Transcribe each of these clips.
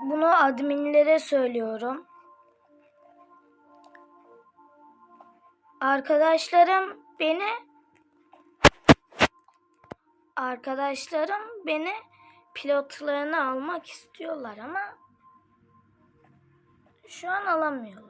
bunu adminlere söylüyorum. Arkadaşlarım beni arkadaşlarım beni pilotlarını almak istiyorlar ama şu an alamıyorlar.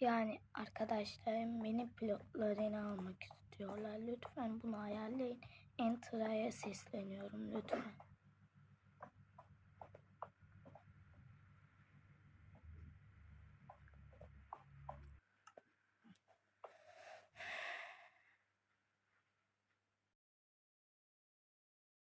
Yani arkadaşlarım beni pilotlarını almak istiyorlar. Lütfen bunu ayarlayın. Enter'a sesleniyorum lütfen.